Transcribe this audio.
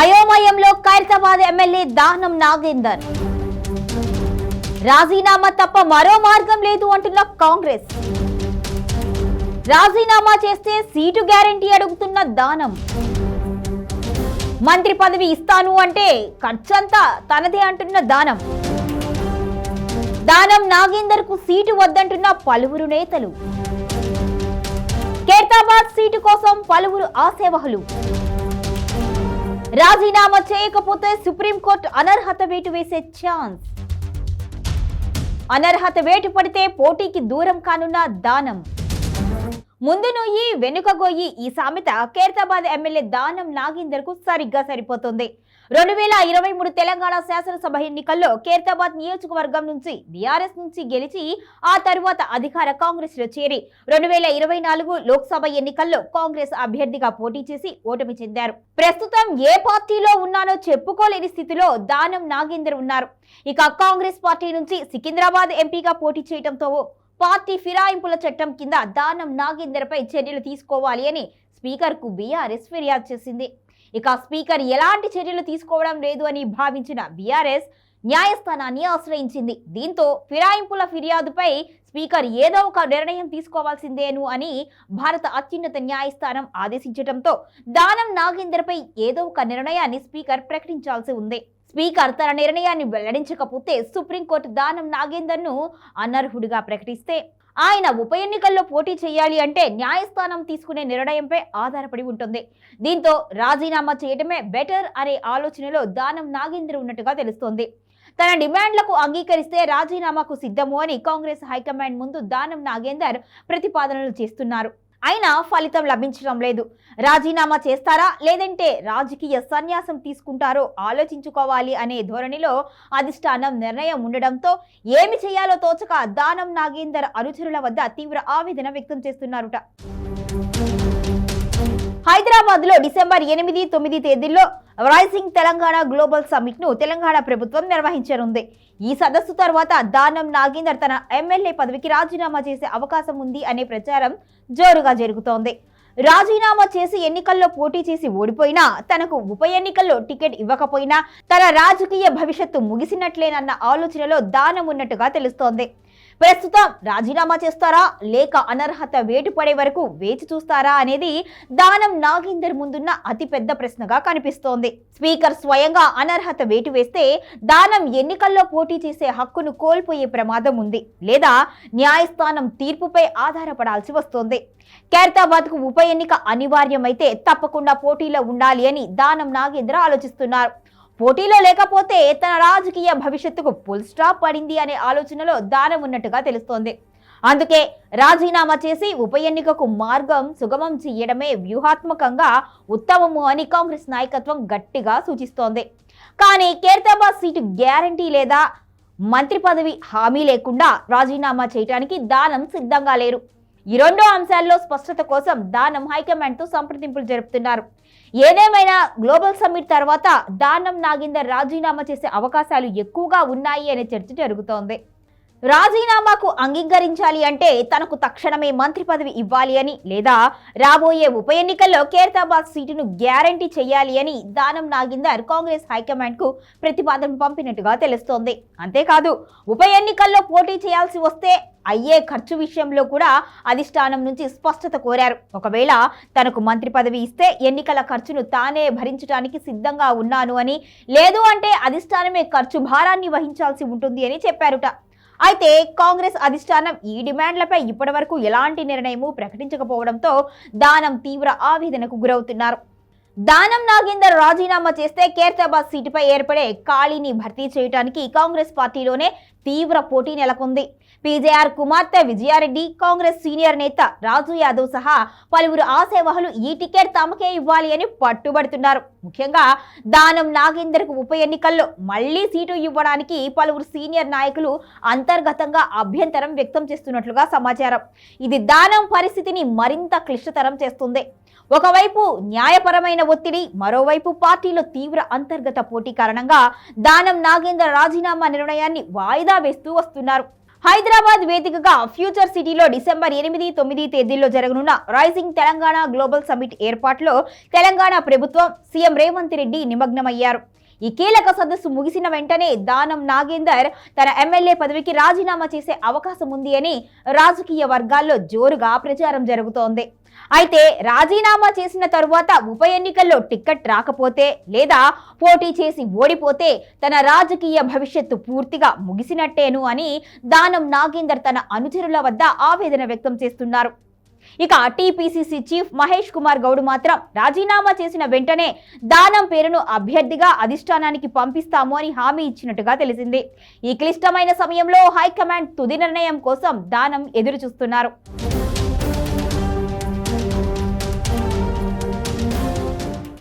అయోమయంలో ఖైరతాబాద్ ఎమ్మెల్యే దానం నాగేందర్. రాజీనామా తప్ప మరో మార్గం లేదు అంటున్న కాంగ్రెస్. రాజీనామా చేస్తే సీటు గ్యారంటీ అడుగుతున్న దానం మంత్రి పదవి ఇస్తాను అంటే ఖర్చంతా తనదే అంటున్న దానం దానం నాగేందర్కు సీటు వద్దంటున్న పలువురు నేతలు. ఖైరతాబాద్ సీటు కోసం పలువురు ఆసేవహులు రాజీనామా చేయకపోతే సుప్రీంకోర్టు అనర్హత వేటు వేసే ఛాన్స్. అనర్హత వేటు పడితే పోటీకి దూరం కానున్న దానం. ముందు నొయ్యి వెనుక ఈ సామెత ఖైరతాబాద్ ఎమ్మెల్యే దానం నాగేందర్కు సరిగ్గా సరిపోతుంది. రెండు వేల ఇరవై మూడు తెలంగాణ శాసనసభ ఎన్నికల్లో ఖైరతాబాద్ నియోజకవర్గం నుంచి బీఆర్ఎస్ నుంచి గెలిచి ఆ తరువాత అధికార కాంగ్రెస్లో చేరి రెండు వేల ఇరవై నాలుగు లోక్సభ ఎన్నికల్లో కాంగ్రెస్ అభ్యర్థిగా పోటీ చేసి ఓటమి చెందారు. ప్రస్తుతం ఏ పార్టీలో ఉన్నానో చెప్పుకోలేని స్థితిలో దానం నాగేందర్ ఉన్నారు. ఇక కాంగ్రెస్ పార్టీ నుంచి సికింద్రాబాద్ ఎంపీగా పోటీ చేయడంతో పార్టీ ఫిరాయింపుల చట్టం కింద దానం నాగేందర్పై చర్యలు తీసుకోవాలి అని స్పీకర్కు బీఆర్ఎస్ ఫిర్యాదు చేసింది. ఇక స్పీకర్ ఎలాంటి చర్యలు తీసుకోవడం లేదు అని భావించిన బీఆర్ఎస్ న్యాయస్థానాన్ని ఆశ్రయించింది. దీంతో ఫిరాయింపుల ఫిర్యాదుపై స్పీకర్ ఏదో ఒక నిర్ణయం తీసుకోవాల్సిందేను అని భారత అత్యున్నత న్యాయస్థానం ఆదేశించడంతో దానం నాగేందర్పై ఏదో ఒక నిర్ణయాన్ని స్పీకర్ ప్రకటించాల్సి ఉంది. స్పీకర్ తన నిర్ణయాన్ని వెల్లడించకపోతే సుప్రీంకోర్టు దానం నాగేందర్ను అనర్హుడిగా ప్రకటిస్తే ఆయన ఉప ఎన్నికల్లో పోటీ చేయాలి అంటే న్యాయస్థానం తీసుకునే నిర్ణయంపై ఆధారపడి ఉంటుంది. దీంతో రాజీనామా చేయడమే బెటర్ అనే ఆలోచనలో దానం నాగేంద్ర ఉన్నట్టుగా తెలుస్తోంది. తన డిమాండ్లకు అంగీకరిస్తే రాజీనామాకు సిద్ధము అని కాంగ్రెస్ హైకమాండ్ ముందు దానం నాగేందర్ ప్రతిపాదనలు చేస్తున్నారు. అయినా ఫలితం లభించడం లేదు. రాజీనామా చేస్తారా? లేదంటే రాజకీయ సన్యాసం తీసుకుంటారో ఆలోచించుకోవాలి అనే ధోరణిలో అధిష్టానం నిర్ణయం ఉండడంతో ఏమి చేయాలో తోచక దానం నాగేందర్ అనుచరుల వద్ద తీవ్ర ఆవేదన వ్యక్తం చేస్తున్నారుట. హైదరాబాద్లో డిసెంబర్ ఎనిమిది తొమ్మిది తేదీల్లో రైజింగ్ తెలంగాణ గ్లోబల్ సమ్మిట్ను తెలంగాణ ప్రభుత్వం నిర్వహించనుంది. ఈ సదస్సు తర్వాత దానం నాగేందర్ తన ఎమ్మెల్యే పదవికి రాజీనామా చేసే అవకాశం ఉంది అనే ప్రచారం జోరుగా జరుగుతోంది. రాజీనామా చేసి ఎన్నికల్లో పోటీ చేసి ఓడిపోయినా తనకు ఉప ఎన్నికల్లో టికెట్ ఇవ్వకపోయినా తన రాజకీయ భవిష్యత్తు ముగిసినట్లేనన్న ఆలోచనలో దానం ఉన్నట్టుగా తెలుస్తోంది. ప్రస్తుతం రాజీనామా చేస్తారా? లేక అనర్హత వేటు పడే వరకు వేచి చూస్తారా? అనేది దానం నాగేందర్ ముందున్న అతిపెద్ద ప్రశ్నగా కనిపిస్తోంది. స్పీకర్ స్వయంగా అనర్హత వేటు వేస్తే దానం ఎన్నికల్లో పోటీ చేసే హక్కును కోల్పోయే ప్రమాదం ఉంది. లేదా న్యాయస్థానం తీర్పుపై ఆధారపడాల్సి వస్తోంది. ఖైరతాబాద్కు ఉప ఎన్నిక అనివార్యమైతే తప్పకుండా పోటీలో ఉండాలి అని దానం నాగేంద్ర ఆలోచిస్తున్నారు. పోటీలో లేకపోతే తన రాజకీయ భవిష్యత్తుకు ఫుల్ స్టాప్ పడింది అనే ఆలోచనలో దానం ఉన్నట్టుగా తెలుస్తోంది. అందుకే రాజీనామా చేసి ఉప ఎన్నికకు మార్గం సుగమం చేయడమే వ్యూహాత్మకంగా ఉత్తమము అని కాంగ్రెస్ నాయకత్వం గట్టిగా సూచిస్తోంది. కానీ కేర్తాబాద్ సీటు గ్యారంటీ లేదా మంత్రి పదవి హామీ లేకుండా రాజీనామా చేయడానికి దానం సిద్ధంగా లేరు. ఈ రెండు అంశాల్లో స్పష్టత కోసం దానం హైకమాండ్తో సంప్రదింపులు జరుపుతున్నారు. ఏదేమైనా గ్లోబల్ సమ్మిట్ తర్వాత దానం నాగిందర్ రాజీనామా చేసే అవకాశాలు ఎక్కువగా ఉన్నాయి అనే చర్చ జరుగుతోంది. రాజీనామాకు అంగీకరించాలి అంటే తనకు తక్షణమే మంత్రి పదవి ఇవ్వాలి అని లేదా రాబోయే ఉప ఎన్నికల్లో ఖైరతాబాద్ సీటును గ్యారంటీ చేయాలి అని దానం నాగిందర్ కాంగ్రెస్ హైకమాండ్కు ప్రతిపాదన పంపినట్టుగా తెలుస్తోంది. అంతేకాదు ఉప ఎన్నికల్లో పోటీ చేయాల్సి వస్తే అయ్యే ఖర్చు విషయంలో కూడా అధిష్టానం నుంచి స్పష్టత కోరారు. ఒకవేళ తనకు మంత్రి పదవి ఇస్తే ఎన్నికల ఖర్చును తానే భరించడానికి సిద్ధంగా ఉన్నాను అని లేదు అంటే అధిష్టానమే ఖర్చు భారాన్ని వహించాల్సి ఉంటుంది అని చెప్పారుట. అయితే కాంగ్రెస్ అధిష్టానం ఈ డిమాండ్లపై ఇప్పటివరకు ఎలాంటి నిర్ణయము ప్రకటించకపోవడంతో దానం తీవ్ర ఆవేదనకు గురవుతున్నారు. దానం నాగేందర్ రాజీనామా చేస్తే ఖైరతాబాద్ సీటుపై ఏర్పడే ఖాళీని భర్తీ చేయడానికి కాంగ్రెస్ పార్టీలోనే తీవ్ర పోటీ నెలకొంది. పీజేఆర్ కుమార్తె విజయారెడ్డి కాంగ్రెస్ సీనియర్ నేత రాజు యాదవ్ సహా పలువురు ఆశావహులు ఈ టికెట్ తమకే ఇవ్వాలి అని పట్టుబడుతున్నారు. ముఖ్యంగా దానం నాగేందర్కు ఉప ఎన్నికల్లో మళ్ళీ సీటు ఇవ్వడానికి పలువురు సీనియర్ నాయకులు అంతర్గతంగా అభ్యంతరం వ్యక్తం చేస్తున్నట్లుగా సమాచారం. ఇది దానం పరిస్థితిని మరింత క్లిష్టతరం చేస్తుంది. ఒకవైపు న్యాయపరమైన ఒత్తిడి మరోవైపు పార్టీలో తీవ్ర అంతర్గత పోటీ కారణంగా దానం నాగేంద్ర రాజీనామా నిర్ణయాన్ని వాయిదా వాయిదా వేస్తూ వస్తున్నారు. హైదరాబాద్ వేదికగా ఫ్యూచర్ సిటీలో డిసెంబర్ ఎనిమిది తొమ్మిది తేదీల్లో జరగనున్న రైజింగ్ తెలంగాణ గ్లోబల్ సమిట్ ఏర్పాట్లో తెలంగాణ ప్రభుత్వం సీఎం రేవంత్ రెడ్డి నిమగ్నమయ్యారు. ఈ కీలక సదస్సు ముగిసిన వెంటనే దానం నాగేందర్ తన ఎమ్మెల్యే పదవికి రాజీనామా చేసే అవకాశం ఉంది అని రాజకీయ వర్గాల్లో జోరుగా ప్రచారం జరుగుతోంది. అయితే రాజీనామా చేసిన తరువాత ఉప ఎన్నికల్లో టిక్కెట్ రాకపోతే లేదా పోటీ చేసి ఓడిపోతే తన రాజకీయ భవిష్యత్తు పూర్తిగా ముగిసినట్టేను అని దానం నాగేందర్ తన అనుచరుల వద్ద ఆవేదన వ్యక్తం చేస్తున్నారు. ఇక టీపీసీసీ చీఫ్ మహేష్ కుమార్ గౌడ్ మాత్రం రాజీనామా చేసిన వెంటనే దానం పేరును అభ్యర్థిగా అధిష్టానానికి పంపిస్తాము అని హామీ ఇచ్చినట్టుగా తెలిసింది. ఈ క్లిష్టమైన సమయంలో హైకమాండ్ తుది నిర్ణయం కోసం దానం ఎదురు చూస్తున్నారు